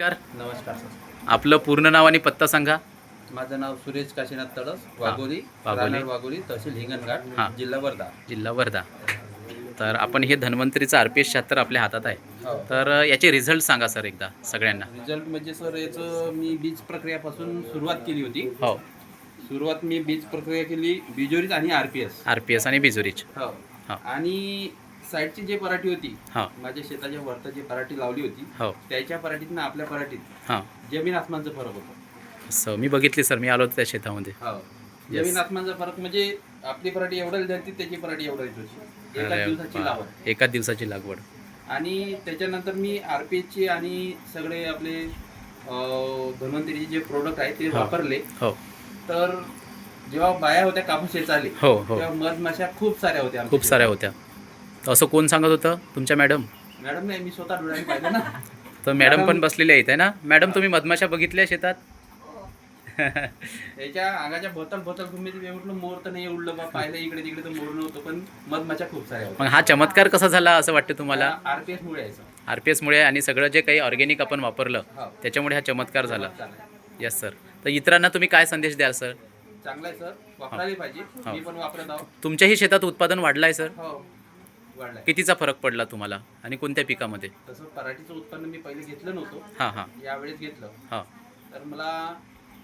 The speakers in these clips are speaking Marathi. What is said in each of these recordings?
नमस्कार. नमस्कार सर. आपलं पूर्ण नाव आणि पत्ता सांगा. माझं नाव सुरेश काशीनाथ तळस वाघोली वाघोली. राहणार वाघोली तहसील हा. हिंगणघाट जिल्हा वर्धा. जिल्हा वर्धा. तर आपण हे धन्वंतरीचं आर पी एस शहात्तर आपल्या हातात आहे. हो. तर याचे रिझल्ट सांगा सर एकदा सगळ्यांना. रिझल्ट म्हणजे सर याचं मी बीज प्रक्रियापासून सुरुवात केली होती. हो. सुरुवात मी बीज प्रक्रिया केली बिजोरीत आणि R P S. R P S आणि बिजुरीच. हो. हा. आणि साईडची जी पराठी होती हो. माझ्या शेताच्या वरती जी पराठी लावली होती हो. त्याच्या पराठीत ना आपल्या पराठीत हां. जमीन आसमानचा फरक होता. असं मी बघितली सर मी आलो होतो त्या शेतामध्ये. हो. जमीन आसमानचा फरक म्हणजे आपली पराठी एवढं धरती त्याची पराठी एवढं येत होती. एका अरे दिवसाची वा. लावण एकाच दिवसाची लागवड. आणि त्याच्यानंतर मी आर पी एचचे आणि सगळे आपले अं, धन्वंतरीचे जे प्रोडक्ट आहेत ते हो. वापरले. हो. तर जेव्हा बाया होत्या कापूस वेचायला हो हो. तेव्हा मधमाशा खूप साऱ्या होत्या आमच्या खूप साऱ्या होत्या. असं कोण सांगत होतं? तुमच्या मॅडम. मॅडम नाही मी स्वतः डोळ्याने पाहिलं ना. तर मॅडम पण बसलेल्या आहेत आहे ना? मॅडम तुम्ही मधमाशा बघितल्या शेतात? त्याच्या अंगाच्या भोतल भोतल तुम्ही म्हटलं मोर तर नाही उडलं बा पाहिलं इकडे तिकडे तर मोर नव्हतं पण मधमाशा खूप साऱ्या मग होत्या हा चमत्कार कसा झाला असं वाटतं तुम्हाला? आर पी एस मुळे यायचं. आर पी एसमुळे आणि सगळं जे काही ऑर्गॅनिक आपण वापरलं हो. त्याच्यामुळे हा चमत्कार झाला. येस सर तर इतरांना तुम्ही काय संदेश द्याल सर चांगलं आहे सर वापरायला पाहिजे. हो. मी पण वापरत आहोत तुमच्याही शेतात उत्पादन वाढलं आहे सर हो. वाढलाय. कितीचा फरक पडला तुम्हाला? आणि कोणत्या पिकामध्ये? तसं पराठीचं उत्पन्न मी पहिले घेतलं नव्हतं. हां हां. यावेळेस घेतलं. हां. तर मला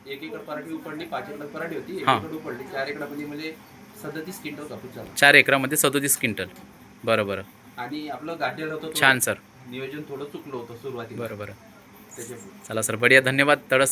एक एकर पराठी उपडली पाच एकर पराठी होती एक हा. एकर उपडली चार एकरामध्ये म्हणजे सदतीस क्विंटल कापूस झाला. चार एकरामध्ये सदोतीस क्विंटल. बरं बरं आणि आपलं गाठेल होतं थोडं- छान सर. नियोजन थोडं चुकलं होतं सुरुवातीला. बरं बरं त्याच्यामुळे. चला सर. बढिया. धन्यवाद. तळस